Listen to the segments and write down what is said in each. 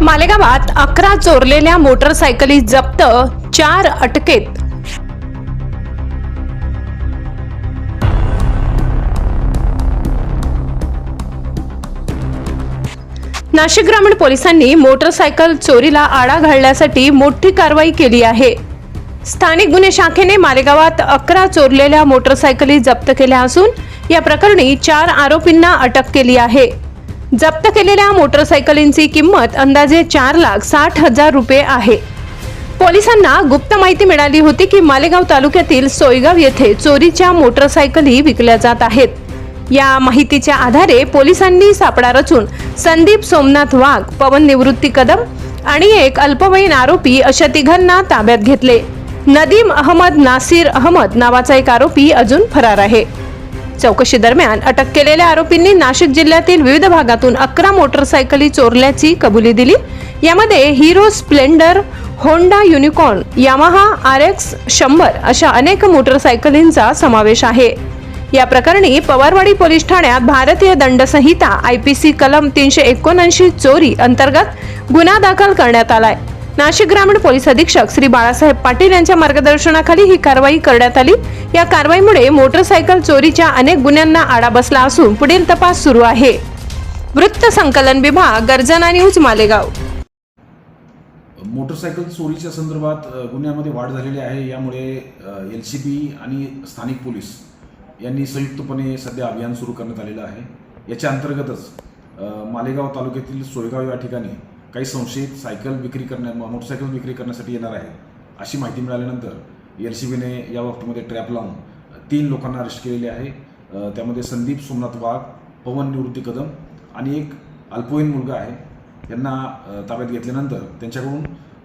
मालेगावात अकरा चोरलेल्या मोटरसायकली जप्त चार अटकेत. नाशिक ग्रामीण पोलिसांनी मोटरसायकल चोरीला आळा घालण्यासाठी मोठी कारवाई केली आहे. स्थानिक गुन्हे शाखेने मालेगावात अकरा चोरलेल्या मोटरसायकली जप्त केल्या असून या प्रकरणी चार आरोपींना अटक केली आहे. जप्त केलेल्या मोटरसायकलींची किंमत अंदाजे चार लाख साठ हजार रुपये आहे. पोलिसांना गुप्त माहिती मिळाली होती की मालेगाव तालुक्यातील सोयगाव येथे चोरीच्या मोटरसायकली विकल्या जात आहेत. या माहितीच्या आधारे पोलिसांनी सापळा रचून संदीप सोमनाथ वाघ पवन निवृत्ती कदम आणि एक अल्पवयीन आरोपी अशा तिघांना ताब्यात घेतले. नदीम अहमद नासिर अहमद नावाचा एक आरोपी अजून फरार आहे. चौकशी दरम्यान अटक केलेल्या आरोपींनी नाशिक जिल्ह्यातील विविध भागातून अकरा मोटरसायकली चोरल्याची कबुली दिली. यामध्ये Hero Splendor Honda Unicorn Yamaha R X शंभर अशा अनेक मोटरसायकलींचा समावेश आहे. या प्रकरणी पवारवाडी पोलीस ठाण्यात भारतीय दंड संहिता आय पी सी कलम तीनशे एकोणऐंशी चोरी अंतर्गत गुन्हा दाखल करण्यात आलाय. नाशिक ग्रामीण पोलीस अधीक्षक श्री बाळासाहेब पाटील यांच्या मार्गदर्शनाखाली ही कारवाई करण्यात आली. या कारवाईमुळे मोटरसायकल चोरीच्या अनेक गुन्ह्यांना आळा बसला असून पुढील तपास सुरू आहे. वृत्त संकलन विभाग गर्जना न्यूज मालेगाव. मोटरसायकल चोरीच्या संदर्भात गुन्ह्यामध्ये वाढ झालेली आहे. यामुळे एल सी बी आणि स्थानिक पोलीस यांनी संयुक्तपणे सध्या अभियान सुरू करण्यात आलेलं आहे. याच्या अंतर्गतच मालेगाव तालुक्यातील सोयगाव या ठिकाणी काही संशयित सायकल विक्री करण्या मोटरसायकल विक्री करण्यासाठी येणार आहे. अशी माहिती मिळाल्यानंतर एल सी बीने या बाबतीमध्ये ट्रॅप लावून तीन लोकांना अरेस्ट केलेले आहे. त्यामध्ये संदीप सोमनाथ वाघ पवन निवृत्ती कदम आणि एक अल्पवयीन मुलगा आहे. यांना ताब्यात घेतल्यानंतर त्यांच्याकडून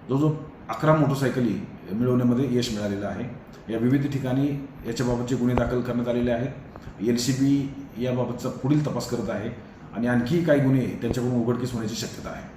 जवळजवळ अकरा मोटरसायकली मिळवण्यामध्ये यश मिळालेलं आहे. या विविध ठिकाणी याच्याबाबतचे गुन्हे दाखल करण्यात आलेले आहेत. एल सी बी याबाबतचा पुढील तपास करत आहे आणि आणखी काही गुन्हे त्यांच्याकडून उघडकीस होण्याची शक्यता आहे.